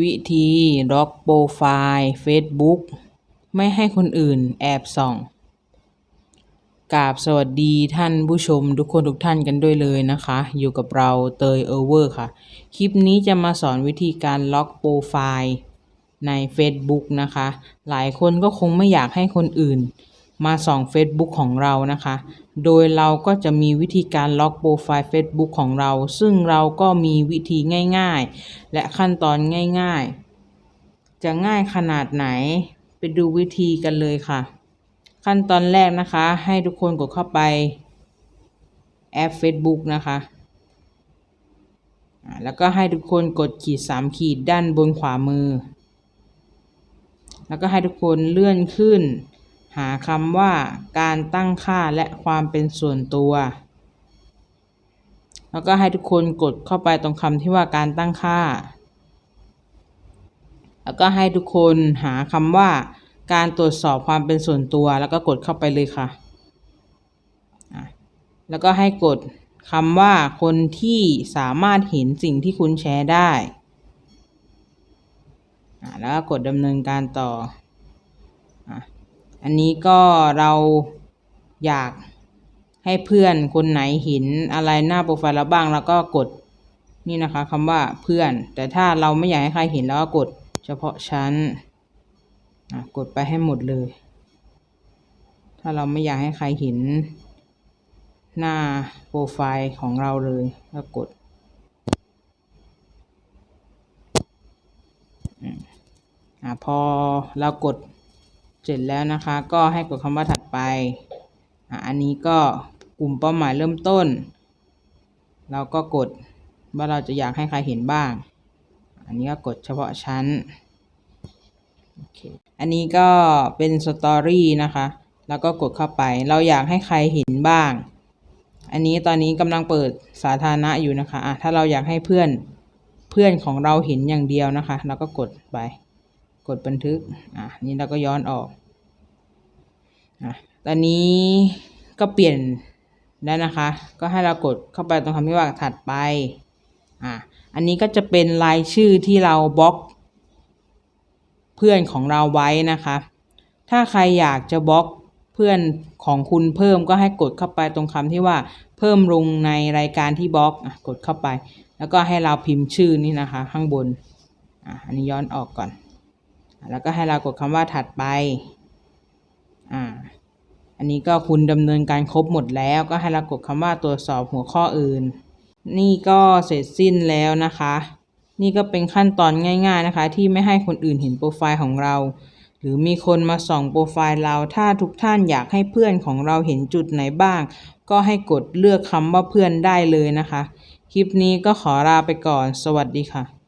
วิธีล็อกโปรไฟล์ Facebook ไม่ให้คนอื่นแอบส่องกราบสวัสดีท่านผู้ชมทุกคนทุกท่านกันด้วยเลยนะคะ อยู่กับเราเตยเอเวอร์ค่ะ คลิปนี้จะมาสอนวิธีการล็อกโปรไฟล์ใน Facebook นะคะ หลายคนก็คงไม่อยากให้คนอื่น มาส่อง Facebook ของเรานะคะ โดยเราก็จะมีวิธีการล็อกโปรไฟล์ Facebook ของเรา ซึ่งเราก็มีวิธีง่าย ๆ และขั้นตอนง่าย ๆ จะง่ายขนาดไหน ไปดูวิธีกันเลยค่ะ ขั้นตอนแรกนะคะ ให้ทุกคนกดเข้าไปแอป Facebook นะคะแล้วก็ให้ทุกคนกดขีด 3 ขีดด้านบนขวามือ แล้วก็ให้ทุกคนเลื่อนขึ้น หาคำว่าการตั้งค่าและความเป็นส่วนตัว แล้วก็ให้ทุกคนกดเข้าไปตรงคำที่ว่าการตั้งค่า แล้วก็ให้ทุกคนหาคำว่าการตรวจสอบความเป็นส่วนตัว แล้วก็กดเข้าไปเลยค่ะ แล้วก็ให้กดคำว่าคนที่สามารถเห็นสิ่งที่คุณแชร์ได้แล้วก็กดดำเนินการต่ออ อันนี้ก็เราอยากให้เพื่อนคนไหนเห็นอะไรหน้าโปรไฟล์เราบ้างแล้วก็กดนี่นะคะคำว่าเพื่อน แต่ถ้าเราไม่อยากให้ใครเห็นแล้วก็กดเฉพาะชั้นกดไปให้หมดเลย ถ้าเราไม่อยากให้ใครเห็นหน้าโปรไฟล์ของเราเลยก็กดอืมอะพอเรากด เสร็จแล้วนะคะก็ให้กดคำว่าถัดไปอะอันนี้ก็กลุ่มเป้าหมายเริ่มต้น เราก็กดว่าเราจะอยากให้ใครเห็นบ้าง อันนี้ก็กดเฉพาะชั้นโอเคอันนี้ก็เป็นสตอรี่นะคะ แล้วก็กดเข้าไป เราอยากให้ใครเห็นบ้าง อันนี้ตอนนี้กำลังเปิดสาธารณะอยู่นะคะอะถ้าเราอยากให้เพื่อนเพื่อนของเราเห็นอย่างเดียวนะคะ เราก็กดไป กดบันทึก อะ นี่เราก็ย้อนออก อะตอนนี้ก็เปลี่ยนแล้นะคะ ก็ให้เรากดเข้าไปตรงคำที่ว่าถัดไปอะอันนี้ก็จะเป็นรายชื่อที่เราบล็อก เพื่อนของเราไว้นะคะ ถ้าใครอยากจะบล็อกเพื่อนของคุณเพิ่มก็ให้กดเข้าไปตรงคำที่ว่าเพิ่มลงในรายการที่บล็อกอะกดเข้าไป แล้วก็ให้เราพิมพ์ชื่อนี่นะคะ ข้างบนอะอันนี้ย้อนออกก่อน แล้วก็ให้เรากดคำว่าถัดไป อันนี้ก็คุณดำเนินการครบหมดแล้วก็ให้เรากดคำว่าตรวจสอบหัวข้ออื่น นี่ก็เสร็จสิ้นแล้วนะคะ นี่ก็เป็นขั้นตอนง่าย ๆนะคะ ที่ไม่ให้คนอื่นเห็นโปรไฟล์ของเรา หรือมีคนมาส่องโปรไฟล์เราถ้าทุกท่านอยากให้เพื่อนของเราเห็นจุดไหนบ้าง ก็ให้กดเลือกคำว่าเพื่อนได้เลยนะคะ คลิปนี้ก็ขอลาไปก่อน สวัสดีค่ะ